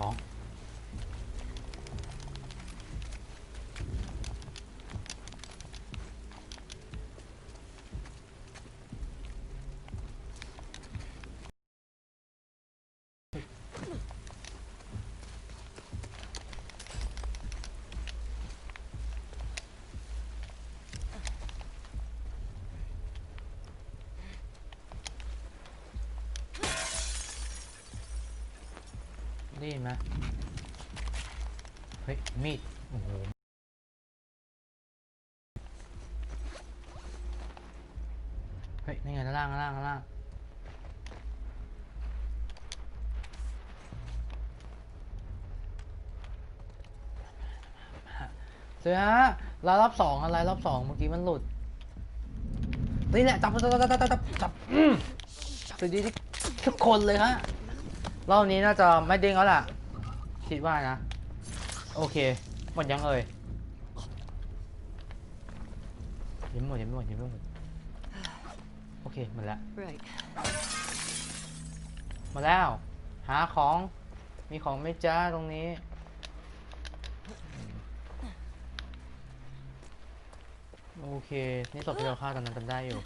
好。 นไหมเฮ้ย มีด โอ้โหเฮ้ย นี่ไงด้านล่างล่างล่างเสือฮะรายรอบสองอะไรรอบสองเมื่อกี้มันหลุด นี่แหละ จับจับจับจับจับจับจับอืมสวัสดีทุกคนเลยฮะ รอบนี้น่าจะไม่เด้งแล้วล่ะ คิดว่านะ โอเค หมดยังเอ่ยยังไม่หมดยังไม่หมดยังไม่หมดโอเคหมดแล้ว Right. หมาแล้ว หาของมีของไหม่จ้าตรงนี้ โอเค นี่ศพที่เราฆ่าตอนนั้นจำได้อยู่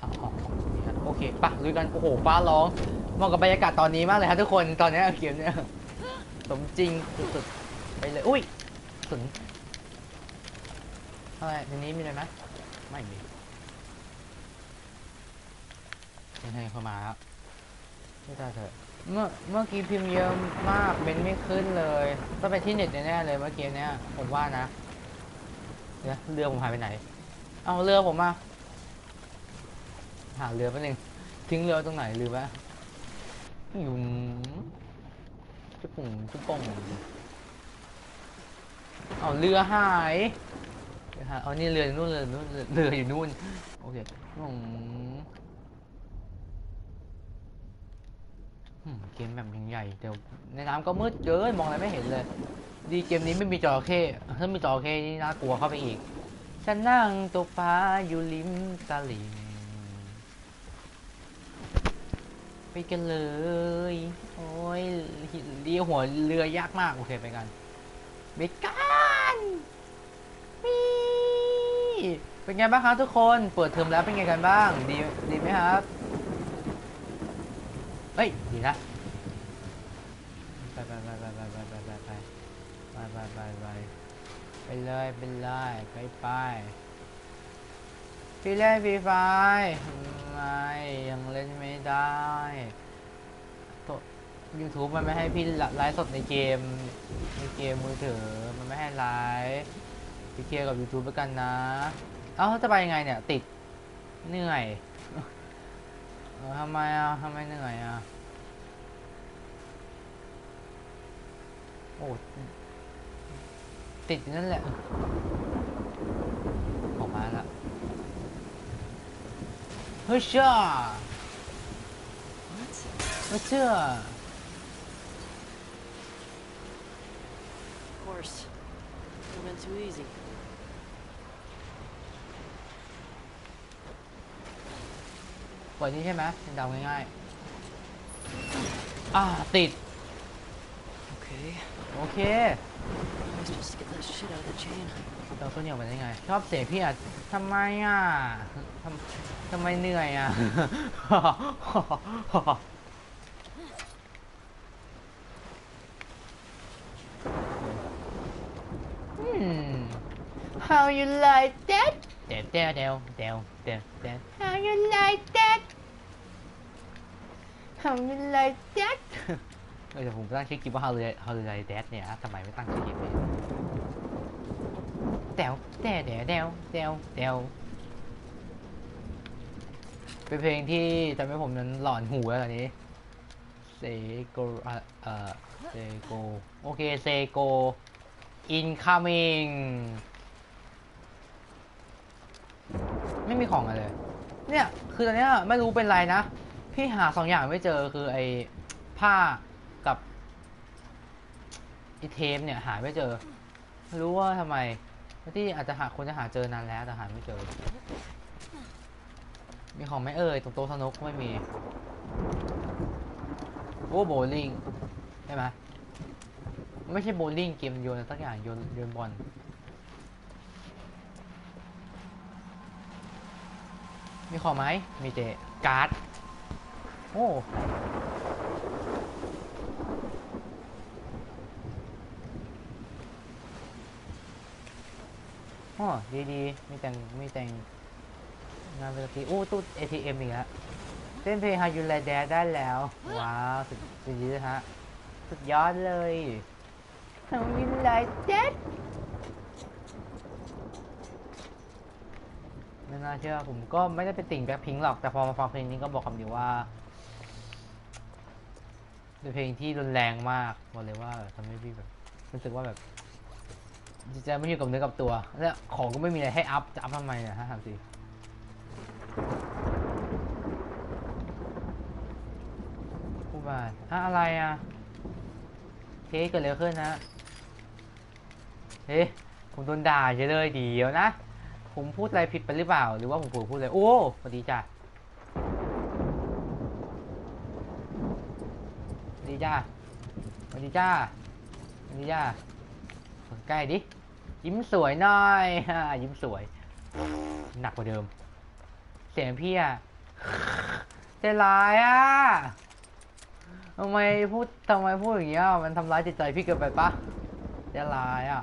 อะของของนี่ครับโอเคปะลุยกัน โอ้โหฟ้าร้อง เหมาะกับบรรยากาศตอนนี้มากเลยครับทุกคนตอนนี้เกมเนี้ยสมจริงสุดๆไปเลยอุ้ยสุนอะไรในนี้มีอะไรไหมไม่มียังไงเข้ามาครับไม่ได้เถอะเมื่อเมื่อกี้พิมพ์เยอะมากเบนไม่ขึ้นเลยต้องเป็นที่เน็ตแน่ๆเลยเมื่อกี้เนี้ยผมว่านะเดี๋ยวเรือผมหายไปไหน เอาเรือผมมา หาเรือแป๊บนึงทิ้งเรือตรงไหนลืมปะ ยู่จุ๊บปุ่งจุ๊บป่งเอาเรือหายเรือหายเอานี่เรืออยู่นู่นเรืออยู่นู่นเรืออยู่นู่นโอเคอืมอืมเกมแบบใหญ่เดี๋ยวในน้ำก็มืดเกินมองอะไรไม่เห็นเลย ดีเกมนี้ไม่มีจระเข้ถ้ามีจระเข้นี่น่ากลัวเข้าไปอีก ฉันนั่งตกปลาอยู่ริมตลิ่ง ไปกันเลย โอ้ยเรียวหัวเรือยากมากโอเคไปกันไปกันมีเป็นไงบ้างครับทุกคนเปิดเทอมแล้วเป็นไงกันบ้าง ดีดีไหมครับเฮ้ยดีนะไปไปไปไปไปไปไปไปไปไปไปไปไปไปเลยไปเลยไปไป พี่เล่นฟรีไฟไม่ยังเล่นไม่ได้ตัว YouTube มันไม่ให้พี่ไลฟ์สดในเกม ในเกมมือถือ มันไม่ให้ไลฟ์พี่เคลียร์กับ YouTube แล้วกันนะ เอ้าจะไปยังไงเนี่ย ติด เหนื่อยเออทำไมอะทำไมเหนื่อยอะ โอ้ติดนั่นแหละ What's up? What's up? Of course. It would have been too easy. What is it, that It's I. Ah, tied. Okay. Okay. Let's just get that shit out of the chain. เราต้นเหนียวมาได้ไง ชอบเสียงพี่อะทำไมอะทำทำไมเหนื่อยอะ How you like that เดวเดวเดวเดวเดวเดว How you like that How you like that เออแต่ผมตั้งชื่อคลิปว่า How you How you like that เนี่ยทำไมไม่ตั้งชื่อคลิปเลย แตวแตวแตวแตวแตวแตวเป็นเพลงที่ทำให้ผมนั้นหลอนหูแล้วตอนนี้เซโกะเอ่อเซโกโอเคเซโก incoming ไม่มีของอะไรเลย เนี่ย คือตอนเนี้ยไม่รู้เป็นไรนะ พี่หาสองอย่างไม่เจอคือไอ้ผ้ากับไอีเทปเนี่ยหาไม่เจอไม่รู้ว่าทำไม ที่อาจจะหาคนจะหาเจอนานแล้วแต่หาไม่เจอ มีของไหม่เอ่ยตรงโต๊ะสนุกไม่มี โอ้โบลิ่งใช่ไหมไม่ใช่โบลิ่งเกมโยนสักอย่างโยนโยนบอลมีของไหมมีแต่การ์ด โอ้ อ๋อดีดีมีแต่งมีแต่งงานเปกติโอ้ตู้ ATM อีกแล้วเต้นเพลง How You Like That ได้แล้ว ว้าวสุดสุดยอดฮะสุดยอดเลย How You Like That ไม่น่าเชื่อผมก็ไม่ได้เป็นติ่งแบ็คพิงหรอกแต่พอมาฟังเพลงนี้ก็บอกคำเดียวว่าเป็นเพลงที่รุนแรงมากบอกเลยว่าทำให้พี่แบบรู้สึกว่าแบบ จิตใจไม่อยู่กับเนื้อกับตัว แล้วของก็ไม่มีอะไรให้อัพ จะอัพทำไมเนี่ยฮะถามสิผู้บาทอะอะไรอะเฮ้เกิดอะไรขึ้นนะเฮ้ผมโดนด่าเฉยเลยเดี๋ยวนะ ผมพูดอะไรผิดไปหรือเปล่า หรือว่าผมผลอพูดอะไร โอ้สวัสดีจ้ะดีจ้าสวัสดีจ้าสวัสดีจ้าใกล้ดิ ยิ้มสวยหน่อยฮ่ายิ้มสวย หนักกว่าเดิม เสียงพี่อะใจร้ายอะทำไมพูดทำไมพูดอย่างเงี้ยมันทำร้ายจิตใจพี่เกินไปปะใจร้ายอะ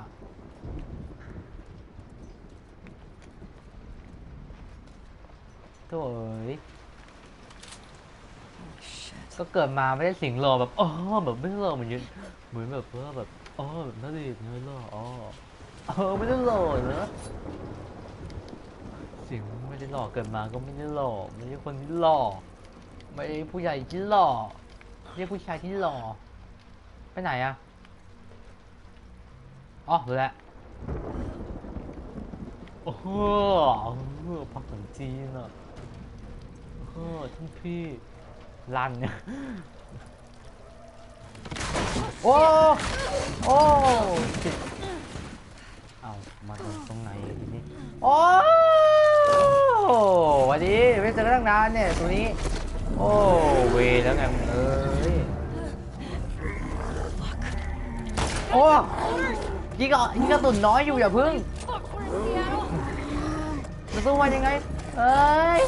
โถ่เอ้ย Shit. ก็เกิดมาไม่ได้สิงหล่อแบบอ๋อแบบไม่หล่อเหมือนยันเหมือนแบบว่าแบบอ๋อแบบน่าดีเนื้อหล่ออ๋อ เออไม่ได้หล่อเนอะเสิงไม่ได้หล่อเกิดมาก็ไม่ได้หล่อไม่ใช่คนที่หล่อไม่ใช่ผู้ใหญ่ที่หล่อไม่ใช่ผู้ชายที่หล่อไปไหนอะอ๋อรู้แล้วโอ้โหเออพักหนังจีนอะเออท่านพี่ลันเนี่ยโอ้โอ้จิตเอา มาตรงตรงไหนทีนี้โอ้หวันนี้ไม่เจอกันตั้งนานเนี่ยตัวนี้ โอ้เวแล้วไงมึงเอ้ยโอ้ยิงก็ยิงกระตุนน้อยอยู่อย่าพึ่งจะสู้มันยังไงเอ้ยเฮ้ย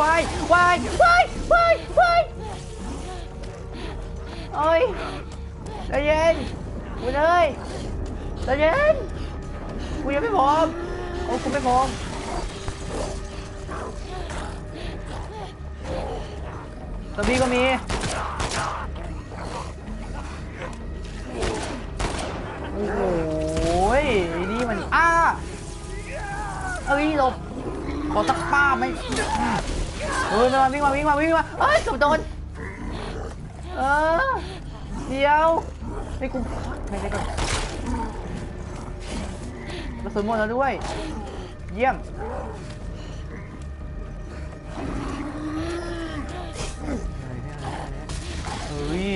วายวายวายวายวายโอ้ยใจเย็นคุณเอ้ยใจเย็นกูยังไม่พร้อมโอ้กูไม่พร้อมตัวพี่ก็มีโอ้โหนี่มันอ้าเอ้ยหลบขอสักป้าไหม เออมาวิ่งมาวิ่งมาวิ่งมาเอ้ยสุดโดนเออเดี๋ยวไอ้กูไม่ได้ก่อนกระสุนหมดแล้วด้วย เยี่ยมเฮ้ย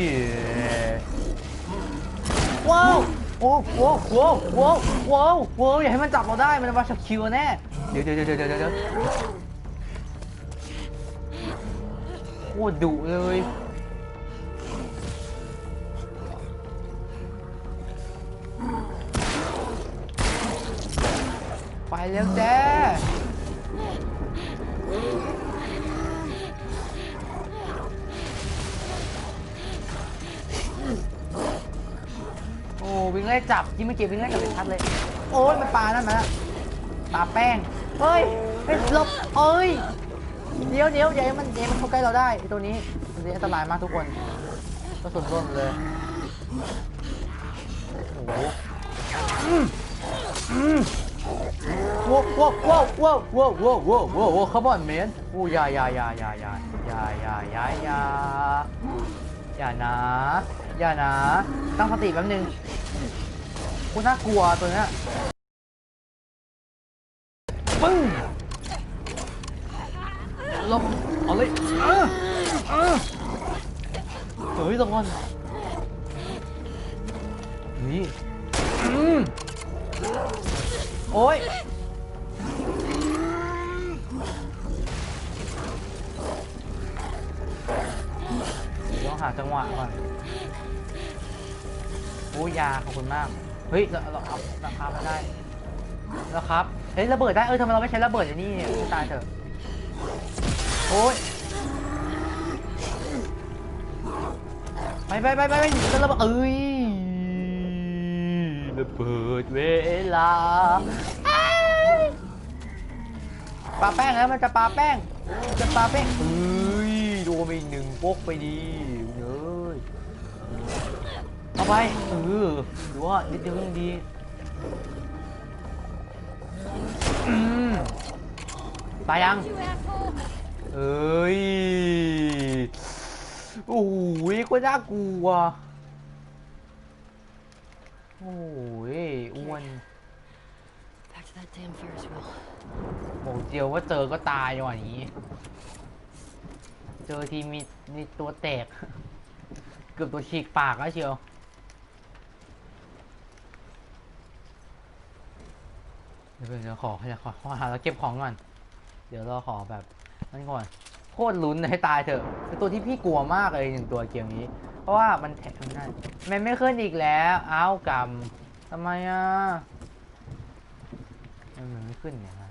ว้าวโอ้โหโว้วโว้วโว้วโว้วอย่าให้มันจับเราได้มันวาชาคิวแน่เดี๋ยวเดี๋ยวเดี๋ยวเดี๋ยว คตรดุเลย ไปแล้วแจ้โอ้วิ่งไล่จับยิ่งไม่เก็บวิ่งไล่จับเป็นชัดเลย โอ้ยมันปลานั่นมาแล้วปลาแป้งเฮ้ยเฮ้ยหลบเอ้ย เดี๋ยวเดี๋ยวอย่าให้มันอย่าให้มันเข้าใกล้เราได้ไอ้ตัวนี้มันอันตรายมากทุกคนกระสุนร่วมเลยโอ้โหอืมอืมว้าวว้าวว้าวว้าวว้าวว้าวว้าวว้าวว้าว come on man โอ้ยอย่าอย่าอย่าอย่าอย่าอย่าอย่าอย่าอย่าอย่านะอย่านะตั้งสติแป๊บนึงคุณน่ากลัวตัวเนี้ยปึ้งห ลบเอาเลยเออเออเฮ้ยตรงก่อนนี่โอ้ยเดี๋ยวต้องหาจังหวะก่อนโอ้ยยาขอบคุณมาก เฮ้ย เราเราเอาราคามาได้แล้วครับ เฮ้ยระเบิดได้ เออทำไมเราไม่ใช้ระเบิดอ้นี่เนี่ยตายเถอะ โอ้ยไปไปไปไปไปจะระเบิดเอ้ยระเบิดเวลาอ้ายปาแป้งแล้วมันจะปาแป้งจะปาแป้งเอ้ยโดนไปหนึ่งโป๊กไปดีเอ้ยเอาไปเออดูว่านิดเดียวยังดีตายยัง เอ้ย โอ้ยก็น่ากลัว โอ้ยอ้วน Back to that damn Ferris wheel. บอกเดียวว่าเจอก็ตายอย่างนี้ เจอทีมีมีตัวแตก เกือบตัวฉีกปากแล้วเชียว เดี๋ยวเดี๋ยวขอขอขอขอหาแล้วเก็บของก่อน เดี๋ยวเราขอแบบ นั่นก่อนโคตรลุ้นให้ตายเถอะเป็นตัวที่พี่กลัวมากเลยหนึ่งตัวเกมนี้ เพราะว่ามันแทงไม่ได้มันไม่ขึ้นอีกแล้วอ้าวกำทำไมอะมันไม่ขึ้นเนี่ยฮะ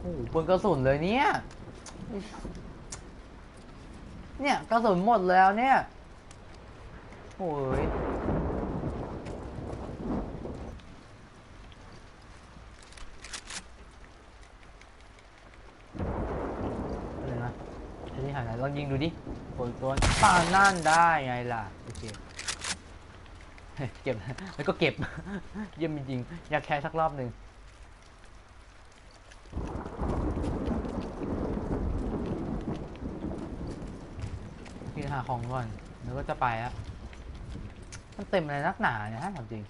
โอ้โหปืนกระสุนเลยเนี่ย เนี่ยกระสุนหมดแล้วเนี่ยโอ้ย อะไรนะไอ้ที่หา ยไหนลองยิงดูดิโอยตัวป่านั่นได้ไงล่ะโอเคเฮ้ยเก็บแล้วก็เก็บ เยี่ยมจริงๆอยากแคร์สักรอบหนึ่งพี่หาของก่อนแล้วก็จะไปอะมันเต็มเลยนักหนาเนี่ยฮะถามจริง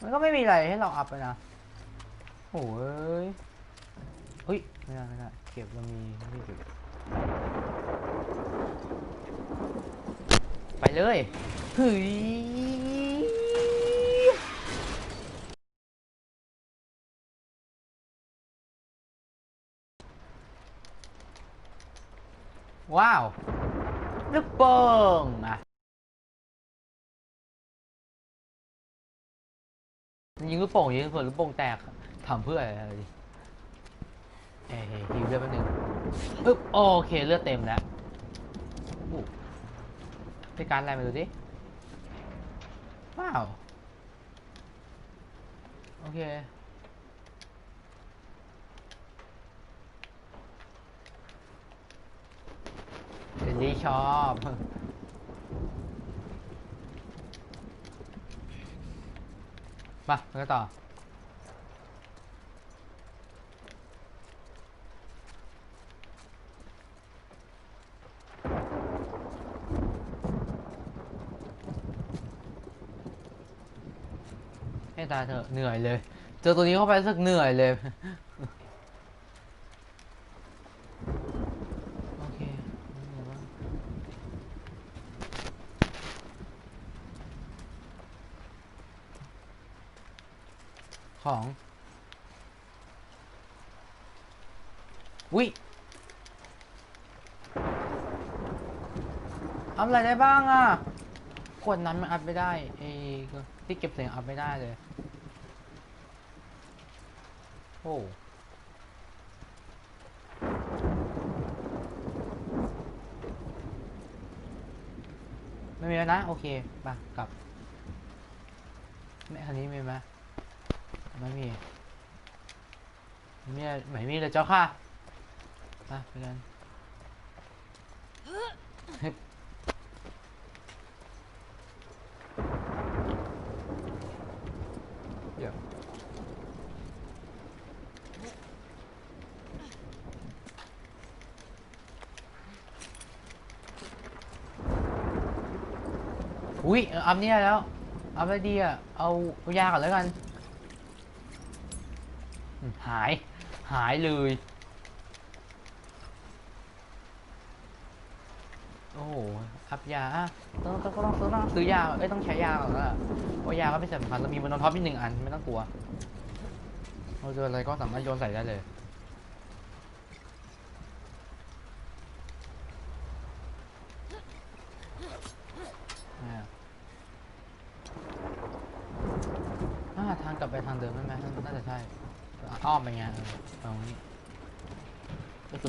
มันก็ไม่มีอะไรให้เราอัพเลยนะโอ้ยเฮ้ยไม่ได้ไม่ได้เก็บเรามีไม่เก็บ ไปเลยเฮ้ยว้าวลูกโป่งอะยิงลูกโป่งยิงส่วนลูกโป่งแตกทำเพื่ออะไร เอ้ยฮิวเลือดแป๊บนึงปึ๊บโอเคเลือดเต็มแล้วอู้ไปการอะไรมาดูดิว้าว โอเคเดลี่ชอบมาไปกันต่อ ตายเถอะเหนื่อยเลย เจอตัวนี้เข้าไปรู้สึกเหนื่อยเลยโอเคเป็นไงบ้างของวิอัพอะไรได้บ้างอะ กดนั้นมันอัพไม่ได้เอ้ก็ที่เก็บเสียงอัพไม่ได้เลย โอ้ไม่มีแล้วนะ โอเคไปกลับไม่คันนี้มีไหมไม่มีไม่มีอะไรไม่มีเลยเจ้าค่ะไปไปกัน อุ้ยอัพเนี่ยแล้วเอาพแล้ดีอะเอายาก่อนแล้วกัน หาย หายเลย โอ้โหอับยาต้องต้องต้องซื้อยาเอ้ยต้องใช้ยาก่อนละเพยาก็ไม่สำคัญเรามีบนท็อปที่หนึ่งอันไม่ต้องกลัวเราเจออะไรก็สามารถโยนใส่ได้เลย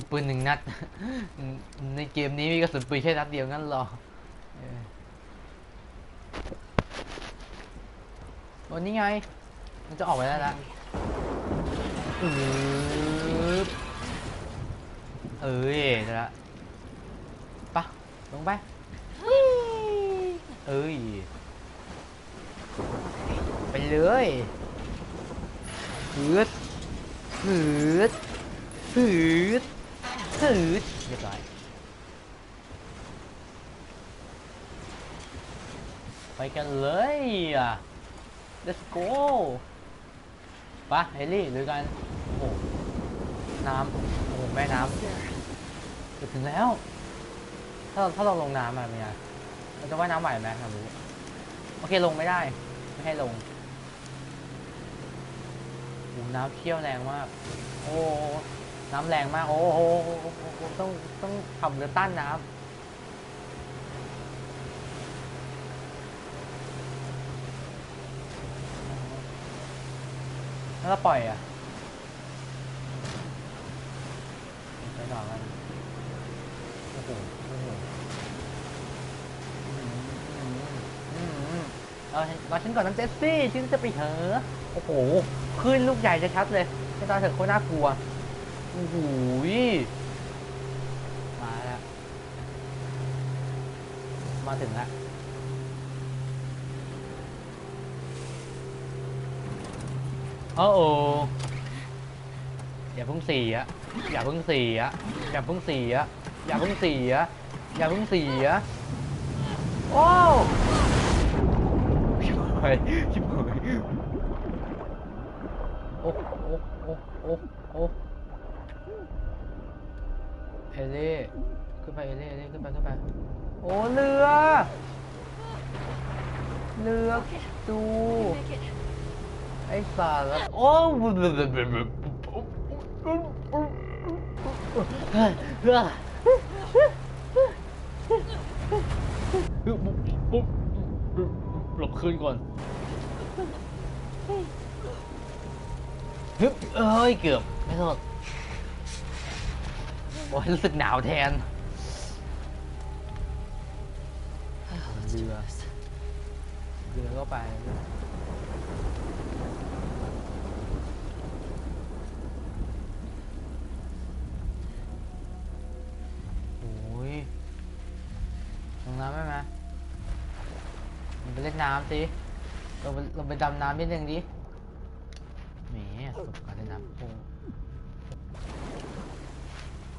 ปืนหนึ่งนัด ในเกมนี้มีกระสุนปืนแค่นัดเดียวงั้นหรอเออโอ้นี่ไง มันจะออกไปได้แล้วอืบเอ้ยได้ละปะลงไปเอ้ย ไปเลยหืดหืดหืด หืดเรียบร้อยไปกันเลยอะ let's go ปะเฮลี่ลุยกัน โอ้โห น้ำ โอ้โห แม่น้ำจะถึงแล้ว ถ้าเราถ้าเราลงน้ำมาเป็นไงเราจะว่ายน้ำไหวไหมอยากรู้โอเคลงไม่ได้ ไม่ให้ลงโอ้โหน้ำเชี่ยวแรงมาก โอ้ น้ำแรงมาก โอ้โหต้องต้องขับเรือต้านน้ำแล้วปล่อยอะไปหน่อยมันโอ้โหโอ้โหอืมอืมอืมเอารอฉันก่อนน้ำเจสซี่ฉันจะไปเหอะโอ้โหขึ้นลูกใหญ่จะชัดเลยไม่ตาเถอะโคตรน่ากลัว โอ้โหมาแล้ว มาถึงแล้วโอ้โออย่าเพิ่งเสียอย่าเพิ่งเสียอย่าเพิ่งเสียอย่าเพิ่งเสียอย่าเพิ่งเสียโอ้ชิบหายชิบหายโอ้โอ้โอ้โอ้โอ้ เอเล่ขึ้นไปเอเล่เอเล่ขึ้นไปขึ้นไปโอ้เรือ เรือดู Make it. ไอ้สารละโอ้หลบคืนก่อนฮึบเอ้ยเกือบไม่โทษ โอ้ยรู้สึกหนาวแทน Oh, let's do รือ this. เรือก็ไป โอ้ยลงน้ำได้ไหมมันไปเล่นน้ำสิเราไปเราไปดำน้ำนิดนึงดิแหมประสบการณ์เล่นน้ำโอ้